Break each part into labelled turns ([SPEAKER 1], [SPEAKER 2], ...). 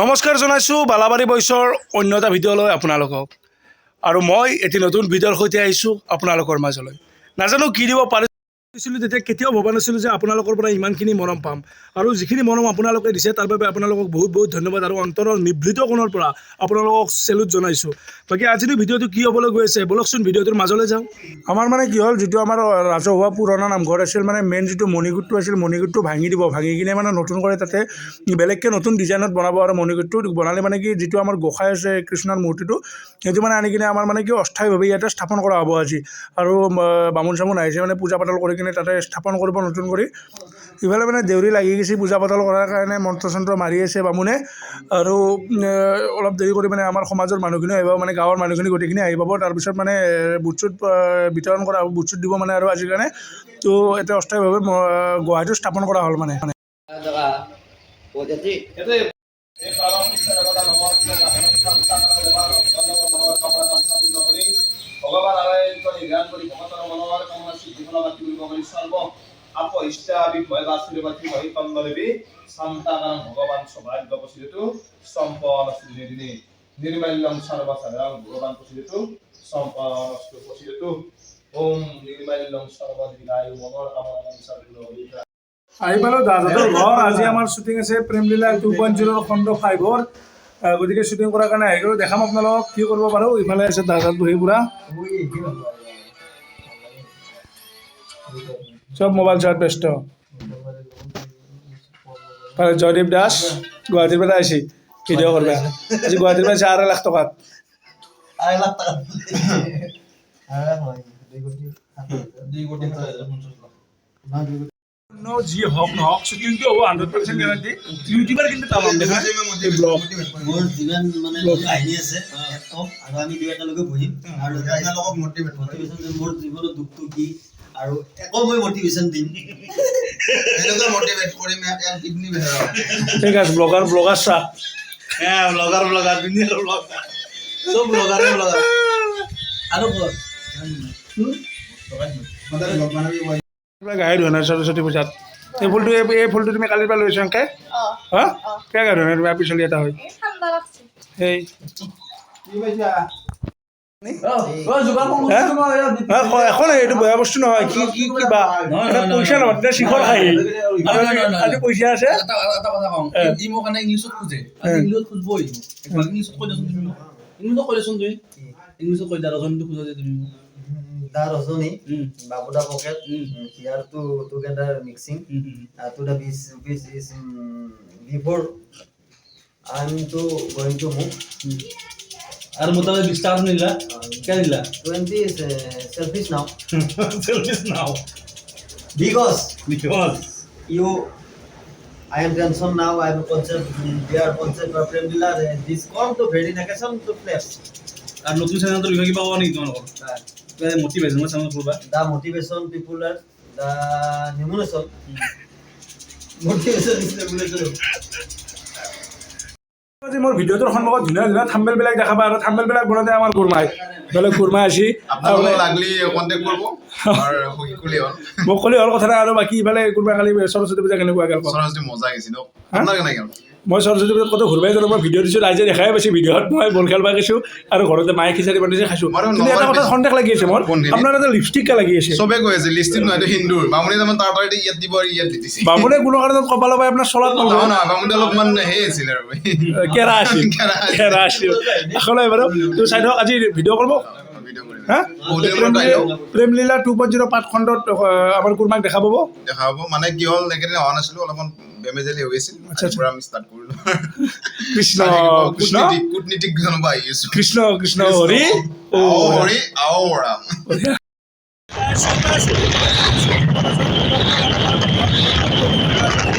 [SPEAKER 1] নমস্কাৰ জনাইছোঁ, বালাবাৰী বইচৰ অন্য এটা ভিডিঅ'লৈ আপোনালোকক। আৰু মই এটি নতুন ভিডিঅ'ৰ সৈতে আহিছোঁ আপোনালোকৰ মাজলৈ। নাজানো কি দিব পাৰিছিলোঁ তেতিয়া কেতিয়াও ভবা নাছিলোঁ যে আপোনালোকৰ পৰা ইমানখিনি মৰম পাম। আৰু যিখিনি মৰম আপোনালোকে দিছে, তাৰ বাবে আপোনালোকক বহুত বহুত ধন্যবাদ। আৰু অন্তৰৰ নিভৃত কোণৰ পৰা আপোনালোকক চেলুট জনাইছোঁ। বাকী আজিৰ ভিডিঅ'টো কি হ'বলৈ গৈ আছে, ব'লকচোন ভিডিঅ'টোৰ মাজলৈ যাওঁ। আমাৰ মানে কি হ'ল, যিটো আমাৰ ৰাজহুৱা পুৰণা নামঘৰ আছিল মানে মেইন যিটো মণিকূটটো আছিল, মণিকূটটো ভাঙি দিব, ভাঙি কিনে মানে নতুন কৰি তাতে বেলেগকৈ নতুন ডিজাইনত বনাব আৰু মণিকূটটো বনালে মানে কি, যিটো আমাৰ গোঁসাই আছে, কৃষ্ণৰ মূৰ্তিটো, সেইটো মানে আনি কিনে আমাৰ মানে কি অস্থায়ীভাৱে ইয়াতে স্থাপন কৰা হ'ব আজি। আৰু বামুণ চামুণ আহিছে মানে পূজা পাতল কৰি কিনে তাতে স্থাপন কৰিব নতুন কৰি। ইফালে মানে দেউৰী লাগি গৈছে পূজা পাতল কৰাৰ কাৰণে মন্ত্ৰ চন্ত্ৰ মাৰি আছে বামুণে। আৰু অলপ দেৰি কৰি মানে আমাৰ সমাজৰ মানুহখিনি আহিব মানে গাঁৱৰ মানুহখিনি গোটেইখিনি আহি পাব। তাৰপিছত মানে বুট চুট বিতৰণ কৰা হ'ব বুট দিব মানে আৰু আজিৰ কাৰণে। তো এতিয়া অস্থায়ীভাৱে গুৱাহাটীত স্থাপন কৰা হ'ল মানে।
[SPEAKER 2] আপ ইষ্টা বিভয় বাসুদেৱ বাতি ভয় কন্দলেবি শান্তাকাৰণ ভগৱান সৌভাগ্য পচিলেতো সম্পন দিনে নিৰ্মাল্যম সৰ্বসাধাৰণ ভগৱান পচিলেতো সম্পন পচিলেতো ওম সৰ্ব
[SPEAKER 1] আহি পালোঁ দাদাহঁতৰ ঘৰ আজি আমাৰ শ্বুটিং আছে প্ৰেমলীলা টু পইণ্ট জিৰ' খণ্ড ফাইভৰ গতিকে শ্বুটিং কৰাৰ কাৰণে আহি গ'লোঁ দেখাম আপোনালোকক কি কৰিব পাৰোঁ। ইফালে আছে দাদাত বহি পুৰা চব মোবাইল চোৱাত ব্যস্ত পাৰে জয়দীপ দাস গুৱাহাটীৰ পৰা আহিছে ভিডিঅ' কৰিব আজি গুৱাহাটীৰ পৰা আঢ়ৈ লাখ টকাত
[SPEAKER 3] লাখ টাকা। ন
[SPEAKER 1] যি হওক নহওক শ্বুটিংটো হ'ব হাণ্ড্ৰেড পাৰ্চেণ্ট গেৰাণ্টি ইউটিউবাৰ কিন্তু তামাম দেখা এই ব্লগ
[SPEAKER 4] মোৰ যিমান মানে কাহিনী আছে আৰু আমি দুই একেলগে বহিম আৰু আপোনালোকক মটিভেট মোৰ জীৱনৰ দুখটো কি? আৰু একো মই মটিভেশ্যন দিম। এনেকুৱা মটিভেট কৰিম কিডনি
[SPEAKER 1] ঠিক আছে ব্লগাৰ ব্লগাৰ চাহ
[SPEAKER 4] হ্যাঁ ব্লগার ব্লগার দুনিয়ার ব্লগার সব ব্লগারে ব্লগার আৰু
[SPEAKER 1] গাড়ী নাই সৰস্বতী পূজাত। এই ফুলটো এই এই ফুলটো তুমি কালিৰ পৰা লৈছা কে হা? কিয় গাড়ী ধোৱা নাই তুমি পিছলি এটা হয়? সেই নাই এইটো বেয়া বস্তু নহয় কি কি কিবা পইচা নহয় তেতিয়া শিখৰ খাই আজি পইচা আছে।
[SPEAKER 5] ই মোক কাৰণে ইংলিছত খোজে ইংলিছত খুজবই ইংলিছত কৈ দেচোন তুমি ইংলিছত কৈ দেচোন তুমি। ইংলিছত কৈ দিয়া ৰজনীটো খোজা যে তুমি
[SPEAKER 4] দা Rajani
[SPEAKER 5] um,
[SPEAKER 4] বাবুদা pocket
[SPEAKER 5] um,
[SPEAKER 4] here to together mixing. To the beach beach is before I am to going to move
[SPEAKER 5] তাতে বিছ টকা নিলা দিলা
[SPEAKER 4] twenty is selfish now
[SPEAKER 5] selfish now
[SPEAKER 4] because
[SPEAKER 5] because
[SPEAKER 4] you I am tension now. I am concept. They are concept of Premdila. This come to very vacation to place.
[SPEAKER 5] আৰু নতুন চেনেলটোৰ বিষয়ে কিবা ক'বা নেকি তোমালোকৰ কিবা মটিভেশ্যনৰ চেনেল খুলিবা
[SPEAKER 4] The motivation people are the emulation. Motivation is emulation.
[SPEAKER 1] আজি মোৰ ভিডিঅ'টোৰ সন্মুখত ধুনীয়া ধুনীয়া থাম্বেলবিলাক দেখাবা আৰু থাম্বেলবিলাক বনাওঁতে আমাৰ কুৰমাই বেলেগ কুৰমাই আছি মোক ক'লে হ'ল কথা নাই আৰু বাকী ইফালে কোনোবা কালি সৰস্বতী পূজা কেনেকুৱা গেল।
[SPEAKER 6] সৰস্বতী মজা গৈছে গ'ল
[SPEAKER 1] মই সৰস্বতী পূজাত ক'তো ঘূৰিবাই নাই। মই ভিডিঅ' দিছোঁ ৰাইজে দেখাই পাইছে ভিডিঅ'ত মই বল খেলবা গৈছোঁ আৰু ঘৰতে মায়ে খিচাৰি বনাইছে খাইছোঁ। কিন্তু এটা কথা সন্দেহ লাগি আছে মোৰ? আপোনাৰ এটা লিপষ্টিক লাগি আছে।
[SPEAKER 6] চবে কৈ আছে লিষ্টিক নহয় হিন্দুৰ বামুণে তাৰমানে তাৰ তাৰ ইয়াত দিব আৰু ইয়াত দিছে।
[SPEAKER 1] বামুণে কোনো কাৰণত কপালৰ পৰা আপোনাৰ চলাত
[SPEAKER 6] নহয় নহয় বামুণে অলপমান সেই আছিল আৰু।
[SPEAKER 1] কেৰা আছিল।
[SPEAKER 6] কেৰা আছিল।
[SPEAKER 1] আসলে বাৰু। তো চাই থওক আজি ভিডিঅ' কৰিব। প্ৰেমলীলা টু পইণ্ট জিৰ' পাঁচ খণ্ডত আমাৰ কুৰমাক দেখা পাব?
[SPEAKER 6] দেখা হ'ব মানে কি হ'ল এইকেইদিন অহা নাছিলোঁ অলপমান বেমেজেলি হৈ আছিল
[SPEAKER 1] আচ্ছা,
[SPEAKER 6] পৰা আমি ষ্টাৰ্ট কৰিলো
[SPEAKER 1] কৃষ্ণ কৃষ্ণ?
[SPEAKER 6] কূটনীতিক জনবা আহি আছোঁ
[SPEAKER 1] কৃষ্ণ কৃষ্ণ হৰি
[SPEAKER 6] আও হৰি আও ৰাম
[SPEAKER 7] পাওঁ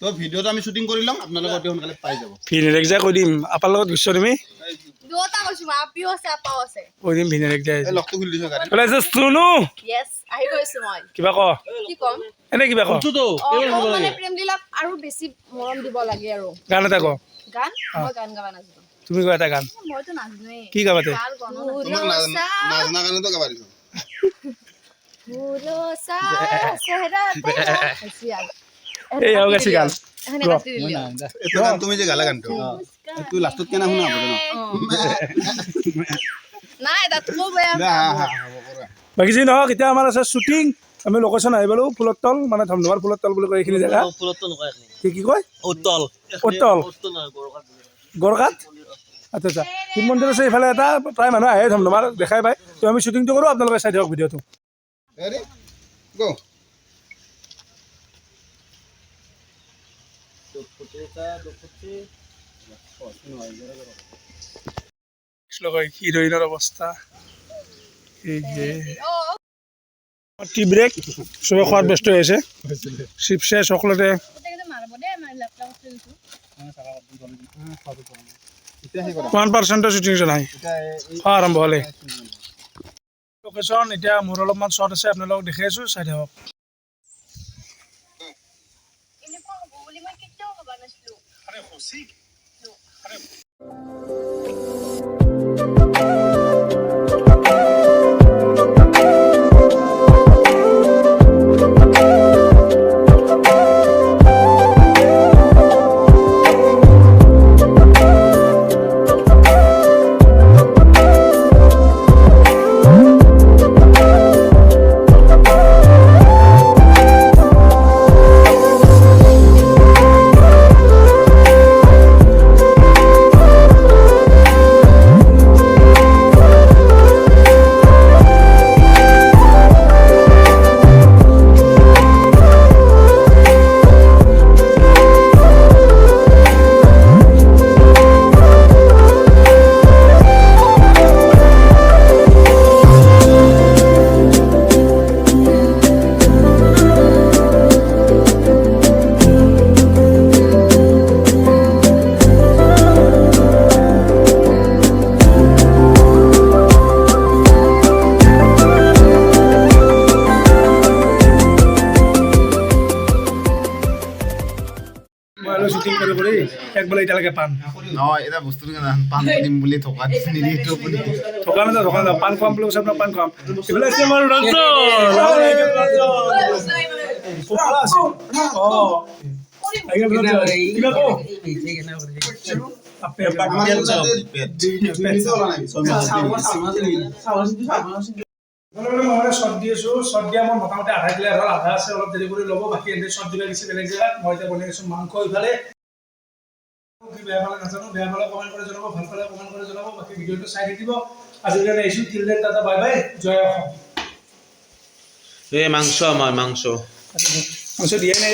[SPEAKER 6] তো ভিডিঅ'টো আমি শ্বুটিং কৰি ল'ম আপোনালোকে অতি সোনকালে পাই যাব।
[SPEAKER 1] ভিনেৰেক যাই কৈ দিম আপাৰ লগত গৈছ তুমি?
[SPEAKER 7] দুটা কৈছো মই আপিও আছে আপাও আছে
[SPEAKER 1] কৈ দিম ভিনেৰেক যাই
[SPEAKER 6] এই লগটো খুলি দিছোঁ গাড়ী
[SPEAKER 1] ওলাইছে চুনু।
[SPEAKER 7] য়েছ আহি গৈছো মই।
[SPEAKER 1] কিবা ক?
[SPEAKER 7] কি ক'ম?
[SPEAKER 1] এনে কিবা ক?
[SPEAKER 7] মোক মানে প্ৰেম দিলাক আৰু বেছি মৰম দিব লাগে আৰু।
[SPEAKER 1] গান এটা ক।
[SPEAKER 7] গান? মই গান গাব নাজানো।
[SPEAKER 1] তুমি কোৱা এটা গান।
[SPEAKER 7] মইতো নাজানোৱে
[SPEAKER 1] কি গাবা তে?
[SPEAKER 6] নাজনা নাজনা কাৰণেতো গাবা দিছো।
[SPEAKER 7] ভুলসা চেহেৰা তেৰা হৈছে আৰু।
[SPEAKER 1] এই।
[SPEAKER 6] এইটো গান তুমি যে গালা গানটো এইটো লাষ্টত কেনে শুনা হ'ব
[SPEAKER 7] নাই তাত
[SPEAKER 6] হ'ব।
[SPEAKER 1] বাকী যি নহওক এতিয়া আমাৰ আছে শ্বুটিং আমি লোকেশ্যন আহি পালোঁ ফুলৰ তল মানে ধমধমাৰ ফুলৰ তল বুলি কয় এইখিনি জেগা। কি কি কয়?
[SPEAKER 4] উত্তল।
[SPEAKER 1] উত্তল। গড়কাত আচ্ছা আচ্ছা। শিৱ মন্দিৰ আছে এইফালে এটা প্ৰায় মানুহ আহে ধমধমাৰ দেখাই পায়। তো আমি শ্বুটিংটো কৰোঁ আপোনালোকে চাই দিয়ক ভিডিঅ'টো।
[SPEAKER 7] মাৰিব দেই মাৰি লেপটপ আছে দিছো
[SPEAKER 6] এতিয়া সেই কৰা
[SPEAKER 1] ওৱান পাৰ্চেণ্টৰ শ্বুটিং খোৱা আৰম্ভ হ'লে। লোকেশ্যন এতিয়া মোৰ অলপমান শ্বৰ্ট আছে আপোনালোকক দেখাই আছোঁ চাই থাকক
[SPEAKER 7] এনেকুৱা হ'ব বুলি মই কেতিয়াও ভবা নাছিলো
[SPEAKER 1] মই আৰু শ্বুটিং কৰি কৰি একবেলা এতিয়ালৈকে পাণ
[SPEAKER 6] নহয় এতিয়া বস্তুটো কেনে পাণ দিম বুলি থকা নিদিয়েতো আপুনি
[SPEAKER 1] থকা নাযায় থকা নাযায় পাণ খুৱাম বুলি কৈছে আপোনাক পাণ খুৱাম এইফালে আছে আমাৰ ৰঞ্জন ভালে আছে অঁ? আপেল। আপোনালোকে মই শ্বৰ্ট দি আছোঁ। শ্বৰ্ট দিয়া মই মোটামুটি আধা কিলো আধা আছে অলপ দেৰি কৰি ল'ব বাকী এনে শ্বৰ্ট দিলে দিছে বেলেগ জেগাত। মই এতিয়া বনাই আছোঁ মাংস ইফালে। কি বেয়া পালে নাজানো বেয়া পালে কমেণ্ট কৰি জনাব ভালো পালে কমেণ্ট কৰি জনাব বাকী ভিডিঅ'টো চাই থাকিব। আজিৰ কাৰণে আহিছোঁ তিল দেন বাই বাই জয় অসম।
[SPEAKER 8] এই মাংস আমাৰ মাংস।
[SPEAKER 1] মাংস দিয়াই নাই